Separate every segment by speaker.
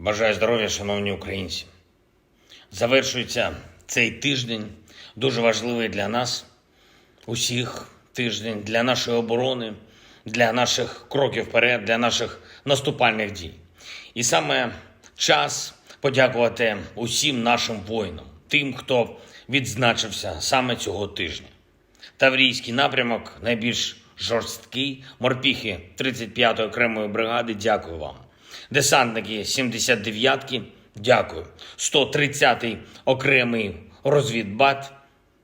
Speaker 1: Бажаю здоров'я, шановні українці. Завершується цей тиждень, дуже важливий для нас, усіх тиждень, для нашої оборони, для наших кроків вперед, для наших наступальних дій. І саме час подякувати усім нашим воїнам, тим, хто відзначився саме цього тижня. Таврійський напрямок найбільш жорсткий. Морпіхи 35-ї окремої бригади. Дякую вам. Десантники 79-ки. Дякую. 130-й окремий розвідбат.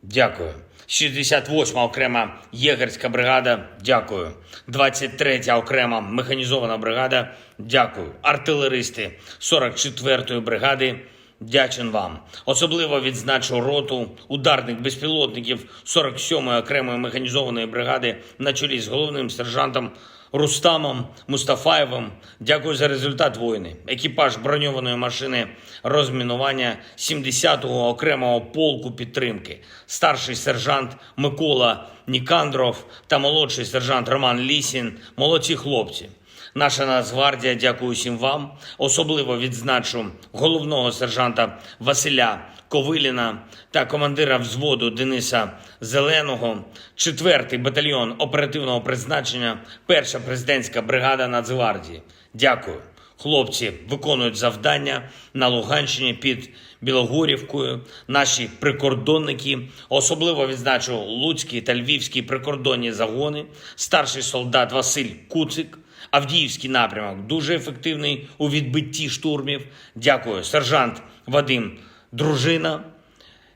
Speaker 1: Дякую. 68-ма окрема єгерська бригада. Дякую. 23-я окрема механізована бригада. Дякую. Артилеристи 44-ї бригади. Дячен вам. Особливо відзначу роту ударних безпілотників 47-ї окремої механізованої бригади на чолі з головним сержантом Рустамом Мустафаєвим. Дякую за результат воїни. Екіпаж броньованої машини розмінування 70-го окремого полку підтримки. Старший сержант Микола Нікандров та молодший сержант Роман Лісін. Молодці хлопці. Наша Нацгвардія, дякую всім вам. Особливо відзначу головного сержанта Василя Ковиліна та командира взводу Дениса Зеленого, 4-й батальйон оперативного призначення, перша президентська бригада Нацгвардії. Дякую. Хлопці виконують завдання на Луганщині під Білогорівкою. Наші прикордонники особливо відзначу Луцькі та Львівські прикордонні загони. Старший солдат Василь Куцик. Авдіївський напрямок дуже ефективний у відбитті штурмів. Дякую, сержант Вадим Дружина.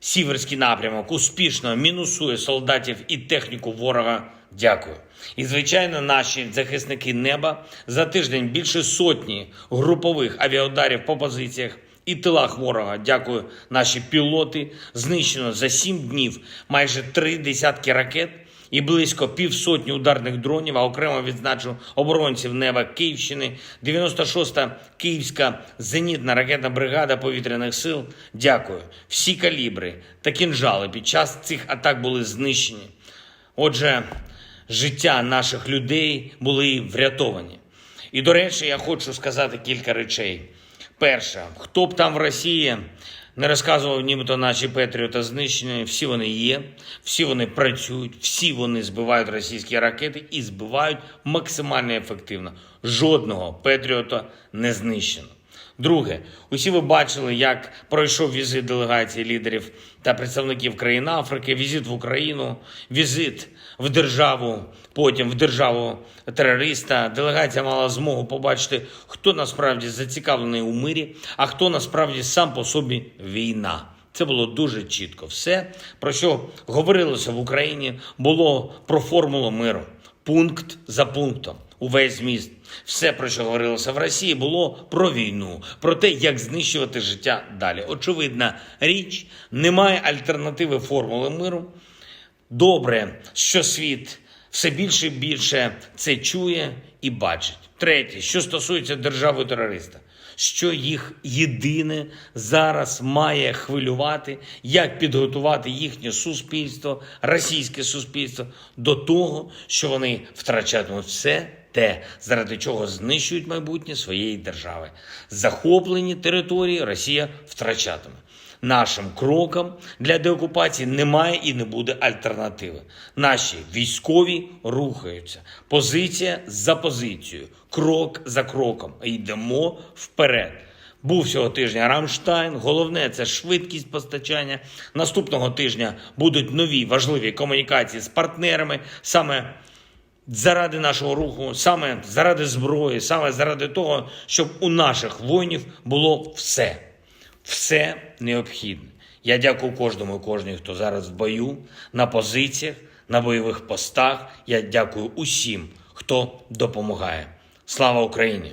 Speaker 1: Сіверський напрямок успішно мінусує солдатів і техніку ворога. Дякую. І звичайно, наші захисники неба за тиждень більше сотні групових авіаударів по позиціях і тилах ворога. Дякую, наші пілоти. Знищено за сім днів майже три десятки ракет і близько півсотні ударних дронів, а окремо відзначу оборонців неба Київщини, 96-та Київська зенітна ракетна бригада повітряних сил. Дякую. Всі калібри та кінжали під час цих атак були знищені. Отже, життя наших людей були врятовані. І до речі, я хочу сказати кілька речей. Перше, хто б там в Росії не розказував, нібито наші Петріота знищені, всі вони є, всі вони працюють, всі вони збивають російські ракети і збивають максимально ефективно. Жодного Петріота не знищено. Друге, усі ви бачили, як пройшов візит делегації лідерів та представників країн Африки, візит в Україну, візит в державу, потім в державу терориста. Делегація мала змогу побачити, хто насправді зацікавлений у мирі, а хто насправді сам по собі війна. Це було дуже чітко. Все, про що говорилося в Україні, було про формулу миру, пункт за пунктом увесь зміст. Все, про що говорилося в Росії, було про війну, про те, як знищувати життя далі. Очевидна річ, немає альтернативи формули миру. Добре, що світ все більше і більше це чує і бачить. Третє, що стосується держави терориста, що їх єдине зараз має хвилювати, як підготувати їхнє суспільство, російське суспільство до того, що вони втрачатимуть все те, заради чого знищують майбутнє своєї держави. Захоплені території Росія втрачатиме. Нашим крокам для деокупації немає і не буде альтернативи. Наші військові рухаються. Позиція за позицією, крок за кроком. Йдемо вперед. Був цього тижня Рамштайн. Головне це швидкість постачання. Наступного тижня будуть нові важливі комунікації з партнерами. Саме заради нашого руху, саме заради зброї, саме заради того, щоб у наших воїнів було все все необхідне. Я дякую кожному і кожній, хто зараз в бою, на позиціях, на бойових постах. Я дякую усім, хто допомагає. Слава Україні!